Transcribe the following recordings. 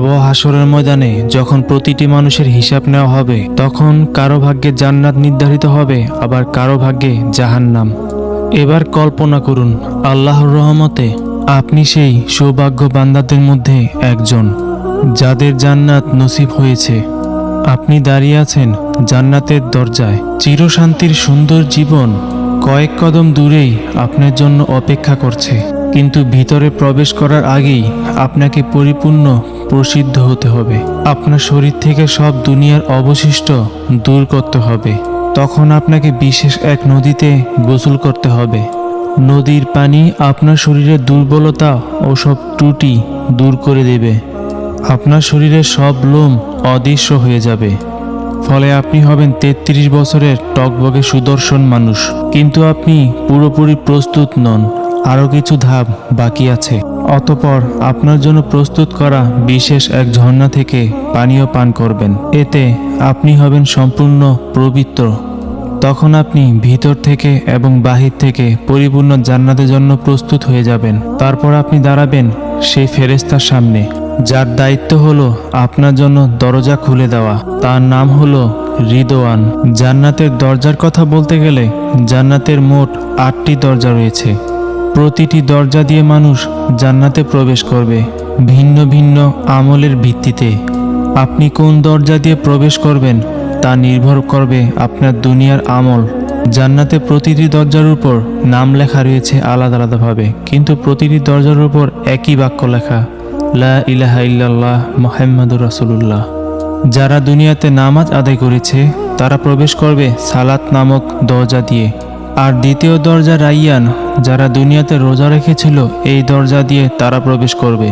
ভয়াবহ হাসরের ময়দানে যখন প্রতিটি মানুষের হিসাব নেওয়া হবে, তখন কারও ভাগ্যে জান্নাত নির্ধারিত হবে, আবার কারও ভাগ্যে জাহান্নাম। এবার কল্পনা করুন, আল্লাহর রহমতে আপনি সেই সৌভাগ্য বান্দাদের মধ্যে একজন, যাদের জান্নাত নসিব হয়েছে। আপনি দাঁড়িয়ে আছেন জান্নাতের দরজায়। চিরশান্তির সুন্দর জীবন কয়েক কদম দূরেই আপনার জন্য অপেক্ষা করছে। কিন্তু ভিতরে প্রবেশ করার আগেই আপনাকে পরিপূর্ণ প্রসিদ্ধ হতে হবে। আপনার শরীর থেকে সব দুনিয়ার অবশিষ্ট দূর করতে হবে। তখন আপনাকে বিশেষ এক নদীতে গোসল করতে হবে। নদীর পানি আপনার শরীরের দুর্বলতা ও সব ত্রুটি দূর করে দেবে। আপনার শরীরের সব লোম অদৃশ্য হয়ে যাবে। ফলে আপনি হবেন তেত্রিশ বছরের টকবগে সুদর্শন মানুষ। কিন্তু আপনি পুরোপুরি প্রস্তুত নন। আরও কিছু ধাপ বাকি আছে। অতপর আপনার জন্য প্রস্তুত করা বিশেষ এক ঝর্ণা থেকে পানীয় পান করবেন। এতে আপনি হবেন সম্পূর্ণ পবিত্র। তখন আপনি ভিতর থেকে এবং বাহির থেকে পরিপূর্ণ জান্নাতের জন্য প্রস্তুত হয়ে যাবেন। তারপর আপনি দাঁড়াবেন সেই ফেরেস্তার সামনে, যার দায়িত্ব হলো আপনার জন্য দরজা খুলে দেওয়া। তার নাম হলো রিদোয়ান জান্নাতের দরজার কথা বলতে গেলে জান্নাতের মোট আটটি দরজা রয়েছে। প্রতিটি দরজা দিয়ে মানুষ জান্নাতে প্রবেশ করবে। ভিন্ন ভিন্ন আমলের ভিত্তিতে। আপনি কোন দরজা দিয়ে প্রবেশ করবেন তা নির্ভর করবে আপনার দুনিয়ার আমল। জান্নাতে প্রতিটি দরজার উপর নাম লেখা রয়েছে আলাদা আলাদাভাবে, কিন্তু প্রতিটি দরজার উপর একই বাক্য লেখা, লা ইলাহা ইল্লাল্লাহ মোহাম্মদুর রাসূলুল্লাহ। যারা দুনিয়াতে নামাজ আদায় করেছে, তারা প্রবেশ করবে সালাত নামক দরজা দিয়ে। আর দ্বিতীয় দরজা রাইয়ান, যারা দুনিয়াতে রোজা রেখেছিল, এই দরজা দিয়ে তারা প্রবেশ করবে।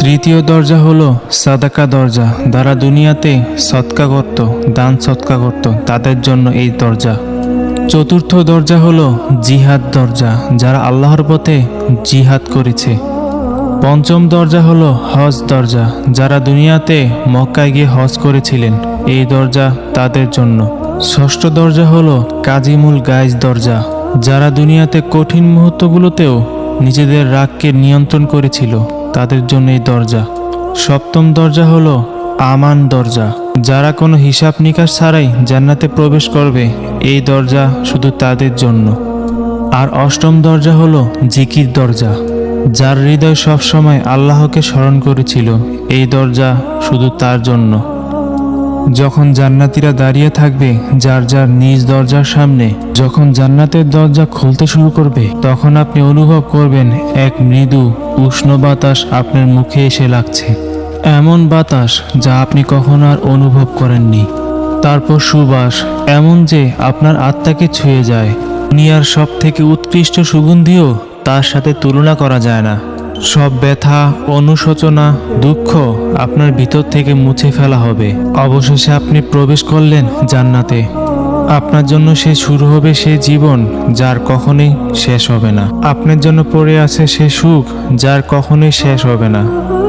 তৃতীয় দরজা হলো সাদাকা দরজা, যারা দুনিয়াতে সৎকা করত দান সৎকা করত তাদের জন্য এই দরজা। চতুর্থ দরজা হলো জিহাদ দরজা, যারা আল্লাহর পথে জিহাদ করেছে। পঞ্চম দরজা হলো হজ দরজা, যারা দুনিয়াতে মক্কায় গিয়ে হজ করেছিলেন, এই দরজা তাদের জন্য। ষষ্ঠ দরজা হলো কাজিমুল গাইজ দরজা, যারা দুনিয়াতে কঠিন মুহূর্তগুলোতেও নিজেদের রাগকে নিয়ন্ত্রণ করেছিল তাদের জন্য এই দরজা। সপ্তম দরজা হলো আমান দরজা, যারা কোনো হিসাব নিকাশ ছাড়াই জান্নাতে প্রবেশ করবে, এই দরজা শুধু তাদের জন্য। আর অষ্টম দরজা হলো জিকির দরজা, যার হৃদয় সবসময় আল্লাহকে স্মরণ করেছিল, এই দরজা শুধু তার জন্য। যখন জান্নাতীরা দাঁড়িয়ে থাকবে যার যার নিজ দরজার সামনে, যখন জান্নাতের দরজা খুলতে শুরু করবে, তখন আপনি অনুভব করবেন এক মৃদু, উষ্ণ বাতাস আপনার মুখে এসে লাগছে। এমন বাতাস যা আপনি কখনো আর অনুভব করেননি। তারপর সুবাস, এমন যে আপনার আত্মাকে ছুঁয়ে যায়। দুনিয়ার সব থেকে উৎকৃষ্ট সুগন্ধিও তার সাথে তুলনা করা যায় না। সব ব্যথা, অনুশোচনা, দুঃখ আপনার ভিতর থেকে মুছে ফেলা হবে। অবশেষে আপনি প্রবেশ করলেন জান্নাতে। আপনার জন্য সে শুরু হবে সে জীবন, যার কখনোই শেষ হবে না। আপনার জন্য পড়ে আছে সে সুখ, যার কখনোই শেষ হবে না,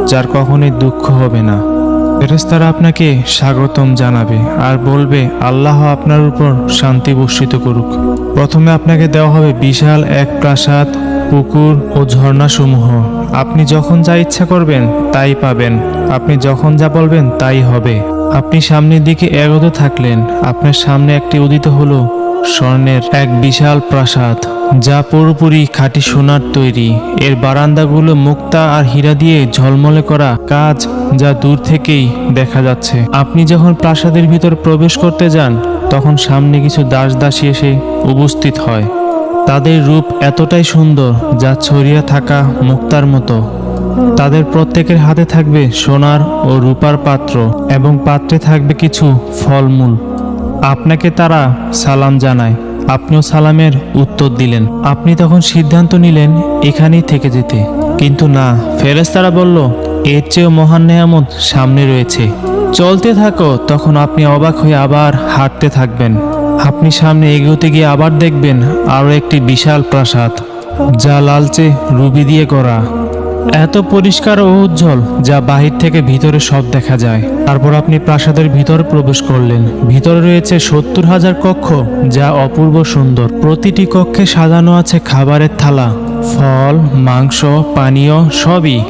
যার কখনোই দুঃখ হবে না। ফেরেস্তারা আপনাকে স্বাগতম জানাবে আর বলবে, আল্লাহ আপনার উপর শান্তি বর্ষিত করুক। প্রথমে আপনাকে দেওয়া হবে বিশাল এক প্রাসাদ, পুকুর ও ঝর্ণাসমূহ। আপনি যখন যা ইচ্ছা করবেন তাই পাবেন। আপনি যখন যা বলবেন তাই হবে। আপনি সামনের দিকে এগোতে থাকলেন। আপনার সামনে একটি উদিত হলো স্বর্ণের এক বিশাল প্রাসাদ। যা পুরোপুরি খাঁটি সোনার তৈরি। এর বারান্দাগুলো মুক্তা আর হীরা দিয়ে ঝলমলে করা কাজ যা দূর থেকেই দেখা যাচ্ছে। আপনি যখন প্রাসাদের ভিতর প্রবেশ করতে যান, তখন সামনে কিছু দাস দাসী এসে উপস্থিত হয়। তাদের রূপ এতটাই সুন্দর যা ছড়িয়ে থাকা মুক্তার মতো। তাদের প্রত্যেকের হাতে থাকবে সোনার ও রূপার পাত্র এবং পাত্রে থাকবে কিছু ফলমূল। আপনাকে তারা সালাম জানায়। আপনিও সালামের উত্তর দিলেন। আপনি তখন সিদ্ধান্ত নিলেন এখানেই থেকে যেতে। কিন্তু না ফেরেস্তারা বলল, এর চেয়েও মহান নেয়ামত সামনে রয়েছে। চলতে থাকো, তখন আপনি অবাক হয়ে আবার হাঁটতে থাকবেন। আপনি সামনে এগোতে গিয়ে আবার দেখবেন আরও একটি বিশাল প্রাসাদ, যা লালচে রুবি দিয়ে করা এত পরিষ্কার ও উজ্জ্বল যা বাহির থেকে ভিতরে সব দেখা যায়। তারপর আপনি প্রাসাদের ভিতর প্রবেশ করলেন। ভিতরে রয়েছে সত্তর হাজার কক্ষ যা অপূর্ব সুন্দর। প্রতিটি কক্ষে সাজানো আছে খাবারের থালা, ফল, মাংস, পানীয়, সবই।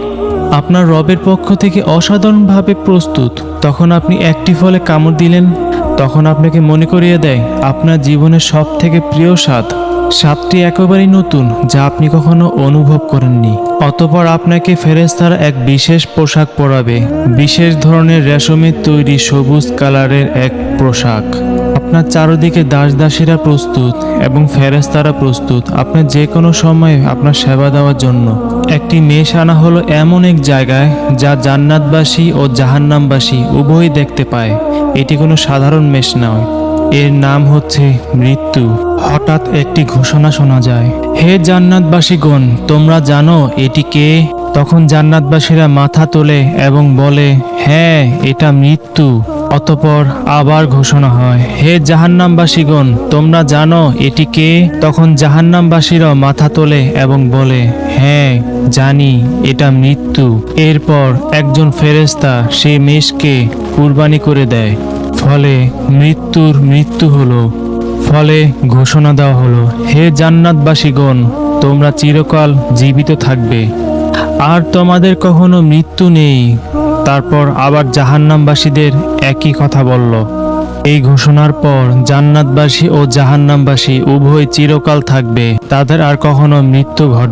আপনার রবের পক্ষ থেকে অসাধারণভাবে প্রস্তুত। তখন আপনি একটি ফলে কামড় দিলেন। তখন আপনাকে মনে করিয়ে দেয়, আপনার জীবনের সব থেকে প্রিয় স্বাদ। স্বাদটি একেবারেই নতুন, যা আপনি কখনো অনুভব করেননি। অতপর আপনাকে ফেরেস্তারা এক বিশেষ পোশাক পরাবে। বিশেষ ধরনের রেশমের তৈরি সবুজ কালারের এক পোশাক। আপনার চারদিকে দাস দাসীরা প্রস্তুত এবং ফেরেস্তারা প্রস্তুত আপনার যে কোনো সময়ে আপনার সেবা দেওয়ার জন্য। একটি মেষ আনা হলো এমন এক জায়গায় যা জান্নাতবাসী ও জাহান্নামবাসী উভয়ই দেখতে পায়। এটি কোনো সাধারণ মেষ নয়। এর নাম হচ্ছে মৃত্যু। হঠাৎ একটি ঘোষণা শোনা যায়। হে জান্নাতবাসীগণ, তোমরা জানো এটি কে? তখন জান্নাতবাসীরা মাথা তোলে এবং বলে হ্যাঁ এটা মৃত্যু। অতপর আবার ঘোষণা হয়, হে জাহান্নামবাসীগণ, তোমরা জানো এটি কে? তখন জাহান্নামবাসীরাও মাথা তোলে এবং বলে হ্যাঁ জানি, এটা মৃত্যু। এরপর একজন ফেরেস্তা সে মেষকে কুরবানি করে দেয়। ফলে মৃত্যুর মৃত্যু হলো, ফলে ঘোষণা দেওয়া হলো, হে জান্নাতবাসীগণ, তোমরা চিরকাল জীবিত থাকবে। আর তোমাদের কখনো মৃত্যু নেই। তারপর আবার জাহান্নামবাসীদের একই কথা বলল। এই ঘোষণার পর জান্নাতবাসী ও জাহান্নামবাসী উভয় চিরকাল থাকবে। তাদের আর কখনো মৃত্যু ঘটবে